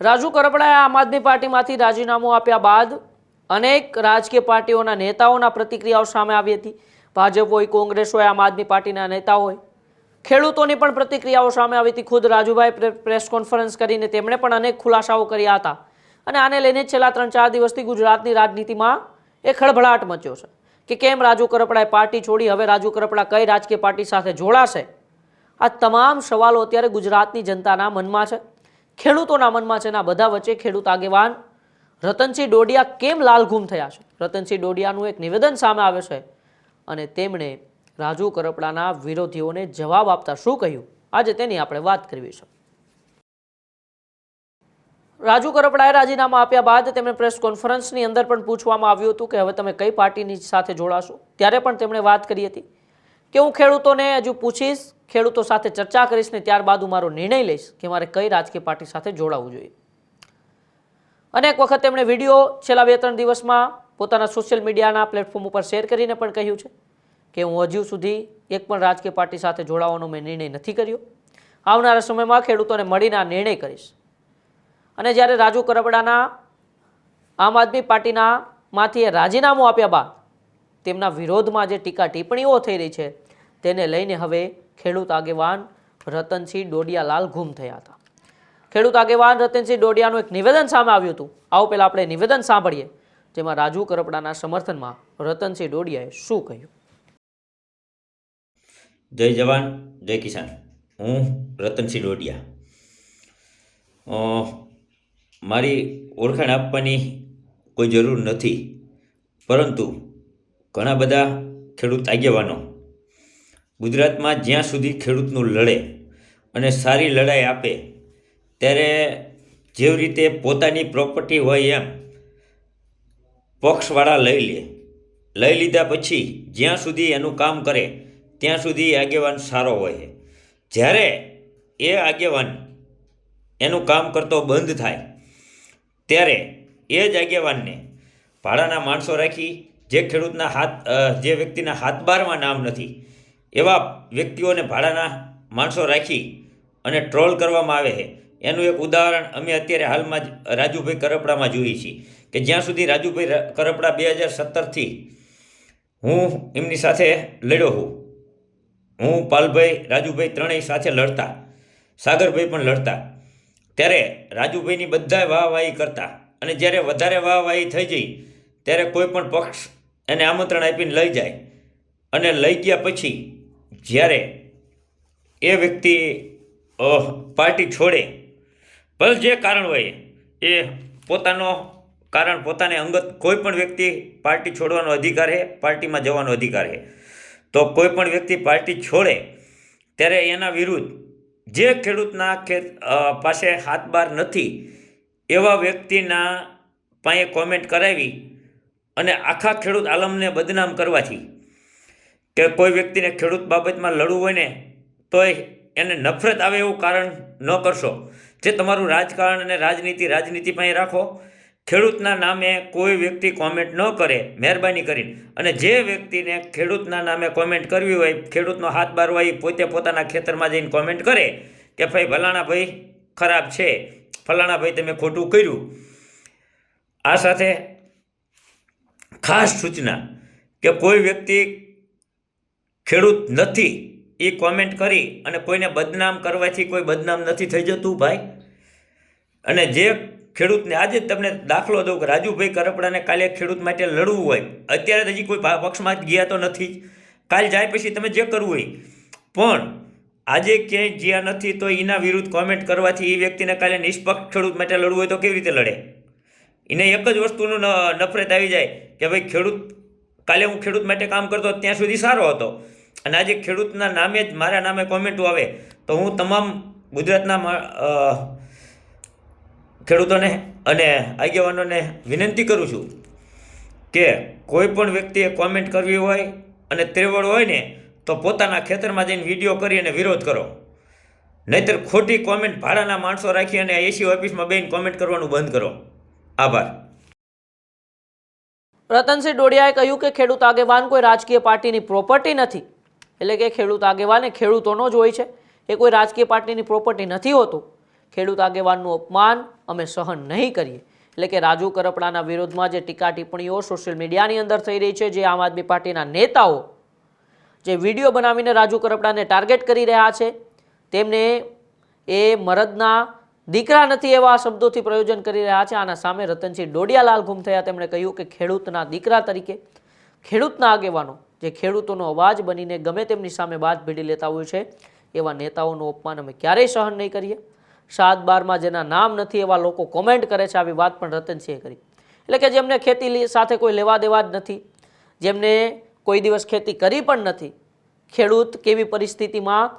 રાજુ કરપડાએ આમ આદમી પાર્ટીમાંથી રાજીનામું આપ્યા બાદ અનેક રાજકીય પાર્ટીઓના નેતાઓના પ્રતિક્રિયાઓ સામે આવી હતી. ભાજપ હોય કોંગ્રેસ હોય આમ આદમી પાર્ટીના નેતા હોય ખેડૂતોની પણ પ્રતિક્રિયાઓ સામે આવી હતી. ખુદ રાજુભાઈ પ્રે- પ્રેસ કોન્ફરન્સ કરીને તેમણે પણ અનેક ખુલાસાઓ કર્યા હતા. અને આને લઈને છેલ્લા ત્રણ ચાર દિવસથી ગુજરાતની રાજનીતિમાં એ ખળભળાટ મચ્યો છે કે કેમ રાજુ કરપડાએ પાર્ટી છોડી, હવે રાજુ કરપડા કઈ રાજકીય પાર્ટી સાથે જોડાશે? આ તમામ સવાલો અત્યારે ગુજરાતની જનતાના મનમાં છે. ખેડૂતોના મનમાં છે આ બધા વચ્ચે ખેડૂત આગેવાન રતનસિંહ ડોડિયા કેમ લાલઘૂમ થયા છે? રતનસિંહ ડોડિયાનું એક નિવેદન સામે આવે છે અને તેમણે રાજુ કરપડાના વિરોધીઓને જવાબ આપતા શું કહ્યું? આજે તેની આપણે વાત કરવી છે. રાજુ કરપડાએ રાજીનામા આપ્યા બાદ તેમણે પ્રેસ કોન્ફરન્સની અંદર પણ પૂછવામાં આવ્યું હતું કે હવે તમે કઈ પાર્ટીની સાથે જોડાશો? ત્યારે પણ તેમણે વાત કરી હતી કે હું ખેડૂતોને હજુ પૂછીશ ખેડૂતો સાથે ચર્ચા કરીશ ને ત્યારબાદ હું મારો નિર્ણય લઈશ કે મારે કઈ રાજકીય પાર્ટી સાથે જોડાવવું જોઈએ. અનેક વખત તેમણે વીડિયો છેલ્લા બે ત્રણ દિવસમાં પોતાના સોશિયલ મીડિયાના પ્લેટફોર્મ ઉપર શેર કરીને પણ કહ્યું છે કે હું હજુ સુધી એક પણ રાજકીય પાર્ટી સાથે જોડાવાનો મેં નિર્ણય નથી કર્યો. આવનારા સમયમાં ખેડૂતોને મળીને આ નિર્ણય કરીશ. અને જ્યારે રાજુ કરબડાના આમ આદમી પાર્ટીના માંથી રાજીનામું આપ્યા બાદ તેમના વિરોધમાં જે ટીકા ટિપ્પણીઓ થઈ રહી છે તેને લઈને હવે ખેડૂત આગેવાન રતનસિંહ ડોડિયાલાલ ગુમ થયા હતા. ખેડૂત આગેવાન રતનસિંહ ડોડિયાનું એક નિવેદન સામે આવ્યું હતું. આવો પહેલાં આપણે નિવેદન સાંભળીએ, જેમાં રાજુ કરપડાના સમર્થનમાં રતનસિંહ ડોડિયાએ શું કહ્યું? જય જવાન, જય કિસાન. હું રતનસિંહ ડોડિયા. મારી ઓળખાણ આપવાની કોઈ જરૂર નથી, પરંતુ ઘણા બધા ખેડૂત આગેવાનો ગુજરાતમાં જ્યાં સુધી ખેડૂતનું લડે અને સારી લડાઈ આપે, ત્યારે જેવી રીતે પોતાની પ્રોપર્ટી હોય એમ, પક્ષવાળા લઈ લે. લઈ લીધા પછી જ્યાં સુધી એનું કામ કરે, ત્યાં સુધી આગેવાન સારો હોય. જ્યારે એ આગેવાન એનું કામ કરતો બંધ થાય, ત્યારે એ જ આગેવાનને ભાડાના માણસો રાખી, જે ખેડૂતના હાથ જે વ્યક્તિના હાથ બારમાં નામ નથી એવા વ્યક્તિઓને ભાડાના માણસો રાખી અને ટ્રોલ કરવામાં આવે છે. એનું એક ઉદાહરણ અમે અત્યારે હાલમાં જ રાજુભાઈ કરપડામાં જોઈએ છીએ કે જ્યાં સુધી રાજુભાઈ કરપડા બે હજાર સત્તરથી હું એમની સાથે લડ્યો હું હું, પાલભાઈ, રાજુભાઈ ત્રણેય સાથે લડતા, સાગરભાઈ પણ લડતા. ત્યારે રાજુભાઈની બધા વાહવાહી કરતા અને જ્યારે વધારે વાહવાહી થઈ જઈ ત્યારે કોઈ પણ પક્ષ એને આમંત્રણ આપીને લઈ જાય અને લઈ ગયા પછી જ્યારે એ વ્યક્તિ પાર્ટી છોડે, ભલે જે કારણ હોય, એ પોતાનો કારણ, પોતાને અંગત કોઈ પણ વ્યક્તિ પાર્ટી છોડવાનો અધિકાર છે પાર્ટીમાં જવાનો અધિકાર છે તો કોઈ પણ વ્યક્તિ પાર્ટી છોડે, ત્યારે એના વિરુદ્ધ જે ખેડૂતના ખેત પાસે હાથ બાર નથી, એવા વ્યક્તિના પાસે કોમેન્ટ કરાવી અને આખા ખેડૂત આલમને બદનામ કરવાથી કે કોઈ વ્યક્તિને ખેડૂત બાબતમાં લડવું હોય ને, તોય એને નફરત આવે એવું કારણ ન કરશો. જે તમારું રાજકારણ અને રાજનીતિ રાજનીતિ પાસે રાખો. ખેડૂતના નામે કોઈ વ્યક્તિ કોમેન્ટ ન કરે, મહેરબાની કરીને. અને જે વ્યક્તિને ખેડૂતના નામે કોમેન્ટ કરવી હોય, ખેડૂતનો હાથ બાર હોય પોતે પોતાના ખેતરમાં જઈને કોમેન્ટ કરે કે ભાઈ ભલાણા ભાઈ ખરાબ છે. ફલાણા ભાઈ તમે ખોટું કર્યું. આ સાથે ખાસ સૂચના કે કોઈ વ્યક્તિ ખેડૂત નથી એ કોમેન્ટ કરી અને કોઈને બદનામ કરવાથી કોઈ બદનામ નથી થઈ જતું ભાઈ. અને જે ખેડૂતને આજે તમને દાખલો દઉં કે રાજુભાઈ કરપડાને કાલે ખેડૂત માટે લડવું હોય, અત્યારે હજી કોઈ પક્ષમાં જ ગયા તો નથી. કાલ જાય પછી તમે જે કરવું હોય. પણ આજે ક્યાંય જ્યાં નથી તો એના વિરુદ્ધ કોમેન્ટ કરવાથી એ વ્યક્તિને કાલે નિષ્પક્ષ ખેડૂત માટે લડવું હોય તો કેવી રીતે લડે? એને એક જ વસ્તુનું નફરત આવી જાય કે ભાઈ ખેડૂત કાલે હું ખેડૂત માટે કામ કરતો, ત્યાં સુધી સારો હતો. અને આજે ખેડૂતના નામે જ મારા નામે કોમેન્ટો આવે તો હું તમામ ગુજરાતના ખેડૂતોને અને આગેવાનોને વિનંતી કરું છું કે કોઈ પણ વ્યક્તિએ કોમેન્ટ કરવી હોય અને ત્રેવડ હોય ને તો પોતાના ખેતરમાં જઈને વીડિયો કરી અને વિરોધ કરો. નહીતર ખોટી કોમેન્ટ ભાડાના માણસો રાખી અને એસી ઓફિસમાં બેન કોમેન્ટ કરવાનું બંધ કરો. આભાર. રતનસિંહ ડોડિયાએ કહ્યું કે ખેડૂત આગેવાન કોઈ રાજકીય પાર્ટીની પ્રોપર્ટી નથી. એટલે કે ખેડૂત આગેવાન એ ખેડૂતોનો જ હોય છે. એ કોઈ રાજકીય પાર્ટીની પ્રોપર્ટી નથી હોતું. ખેડૂત આગેવાનનું અપમાન અમે સહન નહીં કરીએ. એટલે કે રાજુ કરપડાના વિરોધમાં જે ટીકા ટિપ્પણીઓ સોશિયલ મીડિયાની અંદર થઈ રહી છે, જે આમ આદમી પાર્ટીના નેતાઓ જે વીડિયો બનાવીને રાજુ કરપડાને ટાર્ગેટ કરી રહ્યા છે, તેમને એ મરદના દીકરા નથી એવા શબ્દોથી પ્રયોજન કરી રહ્યા છે. આના સામે રતનસિંહ ડોડિયાલાલ ગુમ થયા. તેમણે કહ્યું કે ખેડૂતના દીકરા તરીકે ખેડૂતના આગેવાનો જે ખેડૂતોનો અવાજ બનીને ગમે તેમની સામે બાદ ભીડી લેતા હોય છે, એવા નેતાઓનું અપમાન અમે ક્યારેય સહન નહીં કરીએ. સાત બારમાં જેના નામ નથી એવા લોકો કોમેન્ટ કરે છે, આવી વાત પણ રતનસિંહે કરી. એટલે કે જેમને ખેતી સાથે કોઈ લેવા દેવા જ નથી, જેમને કોઈ દિવસ ખેતી કરી પણ નથી, ખેડૂત કેવી પરિસ્થિતિમાં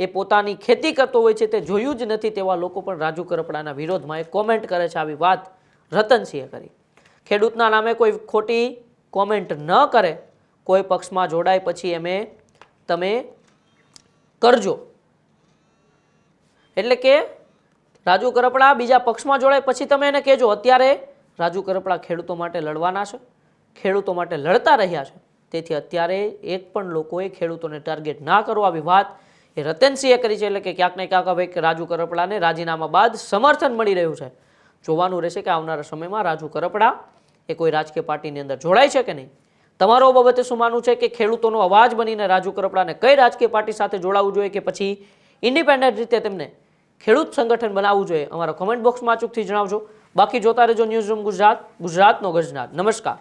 એ પોતાની ખેતી કરતો હોય છે તે જોયું જ નથી તેવા લોકો પણ રાજુ કરપડાના વિરોધમાં એ કોમેન્ટ કરે છે, આવી વાત રતનસિંહે કરી. ખેડૂતના નામે કોઈ ખોટી કોમેન્ટ ન કરે કોઈ પક્ષમાં જોડાય પછી એમે તમે કરજો. એટલે કે રાજુ કરપડા બીજા પક્ષમાં જોડાય પછી તમે એને કહેજો, અત્યારે રાજુ કરપડા ખેડૂતો માટે લડવાના છે, ખેડૂતો માટે લડતા રહ્યા છે. તેથી અત્યારે એક પણ લોકોએ ખેડૂતોને ટાર્ગેટ ના કરો. આવી વાત એ રતનસિંહે કરી છે, એટલે કે ક્યાંક ને ક્યાંક હવે રાજુ કરપડાને રાજીનામા બાદ સમર્થન મળી રહ્યું છે. જોવાનું રહેશે કે આવનારા સમયમાં રાજુ કરપડા એ કોઈ રાજકીય પાર્ટીની અંદર જોડાય છે કે નહીં? તમારો બાબતે શું માનવું છે કે ખેડૂતોનો અવાજ બનીને રાજુ કરપડાને કઈ રાજકીય પાર્ટી સાથે જોડાવવું જોઈએ કે પછી ઇન્ડિપેન્ડન્ટ રીતે તેમને ખેડૂત સંગઠન બનાવવું જોઈએ? અમારા કોમેન્ટ બોક્સમાં અચૂકથી જણાવજો. બાકી જોતા રહેજો ન્યૂઝ રૂમ ગુજરાત, ગુજરાતનો ગજનાર નમસ્કાર.